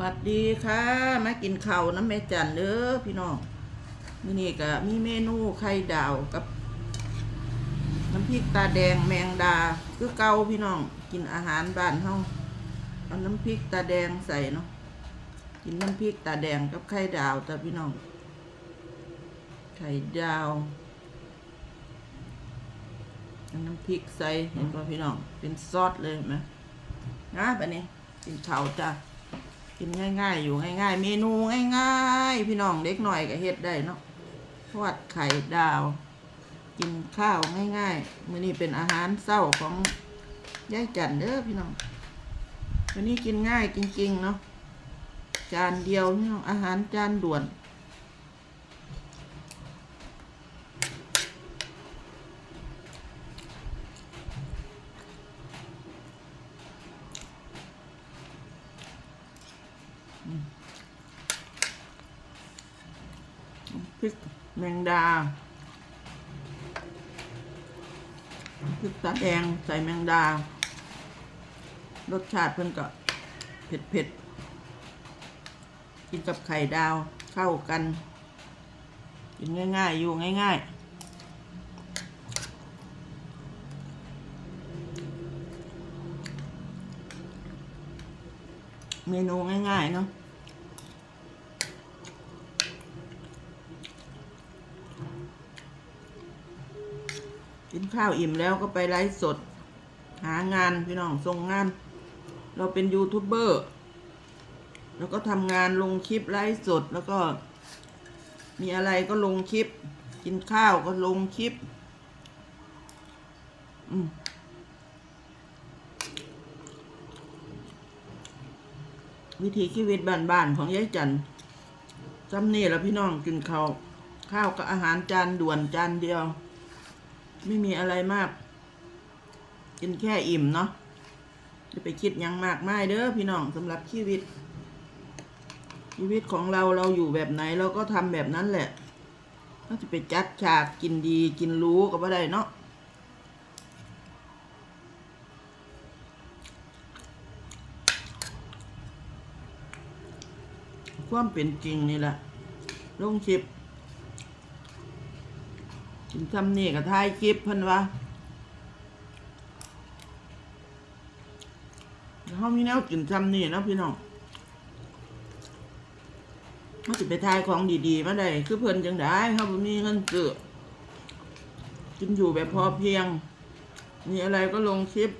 วัสดีค่ะ มากินข้าวน้ำแม่จันเด้อพี่น้องนี่นี่ก็มีเมนูไข่ดาวกับ น้ำพริกตาแดงแมงดาคือเก่าพี่น้อง กินอาหารบ้านเฮาเอาน้ำพริกตาแดงใส่เนาะกินน้ำพริกตาแดงกับไข่ดาวแต่พี่น้อง ไข่ดาวเอาน้ำพริกใส่เห็นป่ะพี่น้อง เป็นซอสเลยไหมนะแบบนี้กินข้าวจ้ะ กินง่าย ๆ อยู่ง่าย ๆ เมนูง่ายๆ พี่น้องเด็กหน่อยก็เฮ็ดได้เนาะทอดไข่ดาว กินข้าวง่ายๆมื้อนี้เป็นอาหารเช้าของยายจันเด้อพี่น้องวันนี้กินง่ายจริงๆเนาะจานเดียวพี่น้องอาหารจานด่วน พริกแมงดาพริกตาแดงใส่แมงดา รสชาติเพิ่นก็เผ็ดเผ็ดๆกินกับไข่ดาวเข้ากัน กินง่าย ๆ อยู่ง่าย ๆเมนูง่าย ๆ เนาะ กินข้าวอิ่มแล้วก็ไปไลฟ์สด หางานพี่น้องส่งงาน เราเป็นยูทูบเบอร์แล้วก็ทำงานลงคลิปไลฟ์สดแล้วก็ มีอะไรก็ลงคลิป กินข้าวก็ลงคลิปอืมวิถีชีวิตบ้านๆของยายจันจำนี่แล้วพี่น้องกินข้าว ข้าวกับอาหารจานด่วนจานเดียว ไม่มีอะไรมาก กินแค่อิ่มเนาะจะไปคิดยังมากไม่เด้อพี่น้องสำหรับชีวิต ชีวิตของเราเราอยู่แบบไหนเราก็ทำแบบนั้นแหละถ้าจะไปจัดฉากกินดีกินรู้ก็ไ่ได้เนาะความเป็นจริงนี่แหละลงชิป กินทำนี่กับท้ายคลิปเพิ่นว่าเขามีแนวกินทำนี่นะพี่น้องเขาจะไปทายของดีๆมาได้คือเพิ่นจังได้เขาบ่มีเงินเกือกินอยู่แบบพอเพียง มีอะไรก็ลงคลิป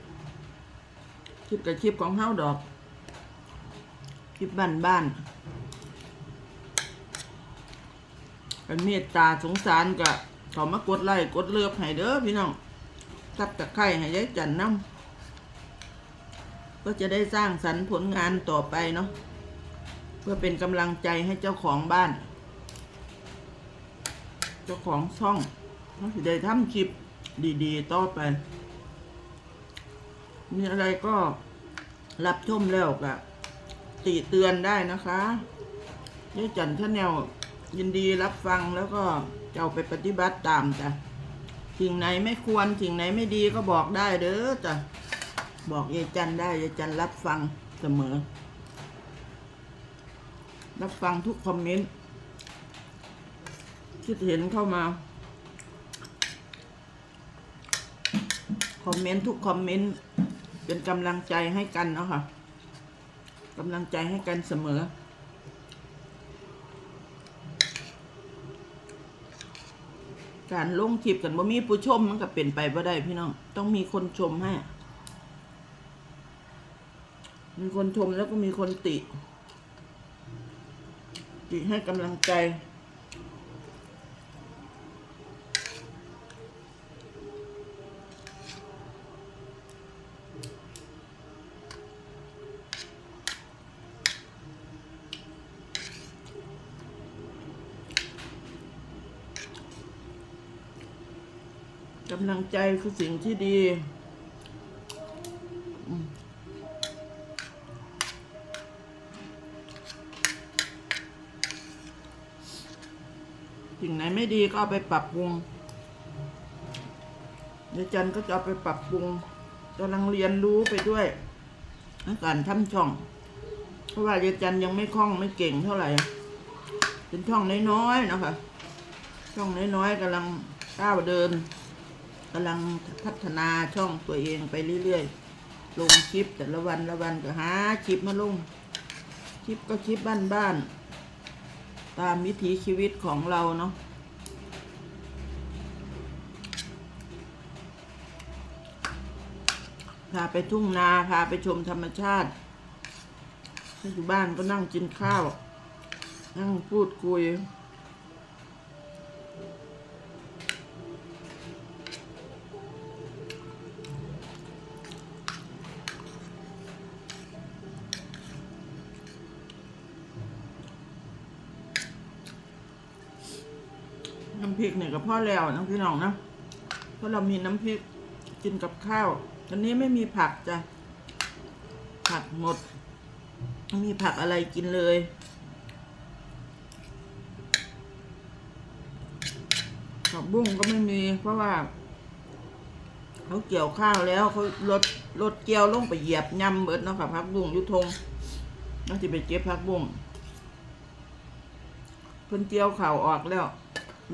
คลิปกับคลิปของเฮาดอก คลิปบ้านๆเป็นเมตตาสงสารกับ เขามากดไลค์กดเลือบให้เด้อพี่น้องทับตะไคร่ให้ยายจันน้ำก็จะได้สร้างสรรค์ผลงานต่อไปเนาะเพื่อเป็นกำลังใจให้เจ้าของบ้าน เจ้าของช่องเขาจะได้ทำคลิปดีๆ ต่อไป มีอะไรก็รับชมแล้วก็ติเตือนได้นะคะยายจันชาแนล ยินดีรับฟังแล้วก็จะเอาไปปฏิบัติตามจ้ะสิ่งไหนไม่ควรสิ่งไหนไม่ดีก็บอกได้เด้อจ้ะบอกยายจันได้ยายจันรับฟังเสมอ รับฟังทุกคอมเมนต์คิดเห็นเข้ามาคอมเมนต์ทุกคอมเมนต์เป็นกำลังใจให้กันเนาะค่ะกำลังใจให้กันเสมอ การลงคลิปกันบ่มีผู้ชมมันก็เป็นไปบ่ได้พี่น้อง ต้องมีคนชมให้ มีคนชมแล้วก็มีคนติ ติให้กำลังใจ กำลังใจคือสิ่งที่ดีสิ่งไหนไม่ดีก็เอาไปปรับปรุงเดี๋ยวจันก็จะเอาไปปรับปรุงกำลังเรียนรู้ไปด้วยในการทำช่อง เพราะว่ายายจันยังไม่คล่องไม่เก่งเท่าไหร่ เป็นช่องน้อยๆนะคะ ช่องน้อยๆกำลังก้าวเดิน กำลังพัฒนาช่องตัวเองไปเรื่อยๆ ลงคลิปแต่ละวันละวันก็หาคลิปมาลง คลิปก็คลิปบ้านๆ ตามวิถีชีวิตของเราเนาะพาไปทุ่งนา พาไปชมธรรมชาติถ้าอยู่บ้านก็นั่งกินข้าว นั่งพูดคุย น้ำพริกเนี่ยก็พอแล้วนะพี่น้องนะเพราะเรามีน้ำพริกกินกับข้าวอันนี้ไม่มีผักจ้ะผักหมดไม่มีผักอะไรกินเลยผักบุ้งก็ไม่มีเพราะว่าเขาเกี่ยวข้าวแล้วเขาลดลดเกี่ยวลงไปเหยียบยำเบิดเนาะค่ะผักบุ้งยุทงต้องจะไปเก็บผักบุ้งเพิ่นเกี่ยวข่าวออกแล้ว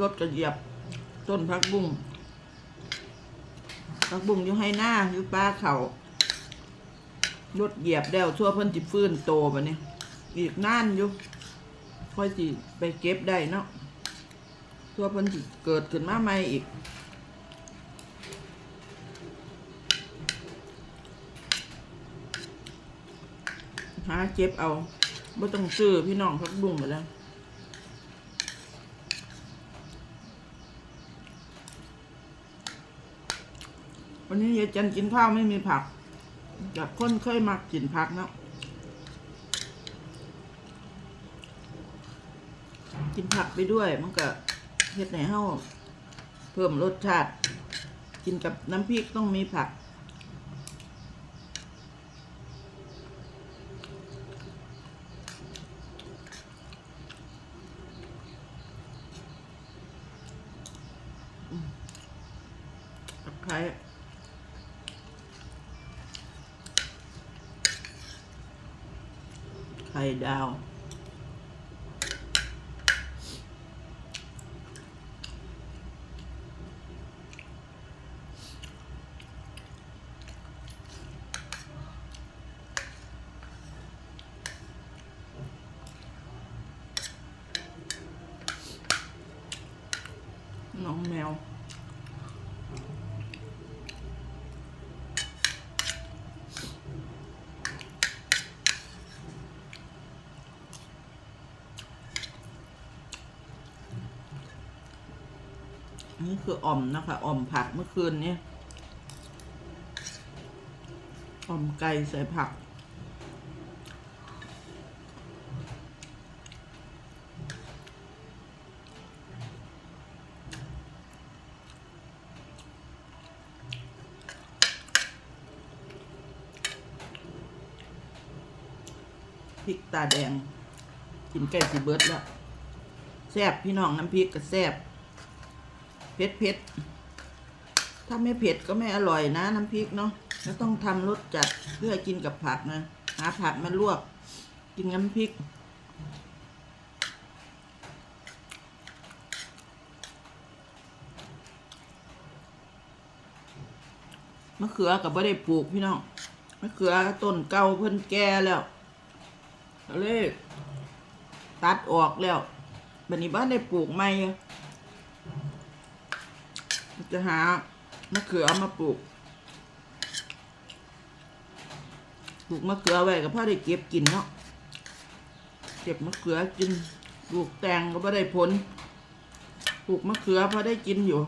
รถก็เหยียบ ต้นผักบุ้งผักบุ้งอยู่ให้หน้าอยู่ป้าเขารถเหยียบแล้วชั่วเพิ่นจิฟื้นโตไปเนี่ยอีกนานอยู่ค่อยสิไปเก็บได้เนาะชั่วเพิ่นจิเกิดขึ้นมาใหม่อีกหาเก็บเอาไม่ต้องซื้อพี่น้องพักบุ้งไปแล้ว วันนี้ยายจันกินข้าวไม่มีผักจากคนเคยมากกินผักเนาะกินผักไปด้วยมันก็เฮ็ดไหนเฮาเพิ่มรสชาติ กินกับน้ำพริกต้องมีผัก ไข่ดาว น้องแมว นี่คืออ่อมนะคะอ่อมผักเมื่อคืนนี้อ่อมไก่ใส่ผัก พริกตาแดง กินไก่สีเบิร์ดแล้วแซ่บพี่น้องน้ำพริกก็แซ่บ เผ็ดเผ็ดถ้าไม่เผ็ดก็ไม่อร่อยนะ น้ำพริกเนาะแล้วต้องทำรสจัดเพื่อกินกับผักนะ หาผักมาลวก กินน้ำพริกมะเขือกับบ่ได้ปลูกพี่น้องมะเขือต้นเก่าเพิ่นแก่แล้วเลยตัดออกแล้วบัดนี้บ้านได้ปลูกใหม่ จะหามะเขือมาปลูก ปลูกมะเขือไว้ก็พ่อได้เก็บกินเนาะ เก็บมะเขือกิน ปลูกแตงก็พอได้ผล ปลูกมะเขือพอได้กินอยู่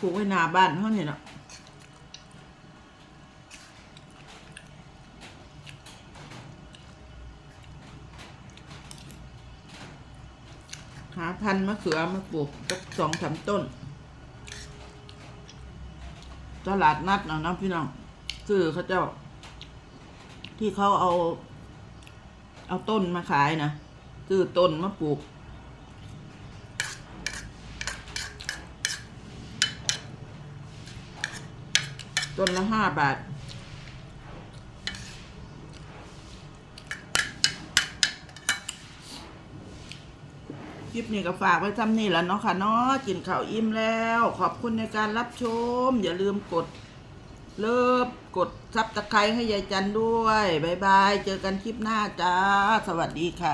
ปลูกไว้หน้าบ้านเขาเนี่ยเนาะ นมะเขือมาปลูกสักสองสามต้น ตลาดนัดนะนะพี่น้องซื้อเขาเจ้า ที่เขาเอา เอาต้นมาขายนะซื้อต้นมาปลูกต้นละห้าบาท ลิปนี้ก็ฝากไว้ทำนี่แหล้วเนาะค่ะเนาะกินข้าวอิ่มแล้ว ขอบคุณในการรับชม อย่าลืมกดเลิฟกดซับตะไคร้ให้ยายจันด้วยบายบาย เจอกันคลิปหน้าจ้า สวัสดีค่ะ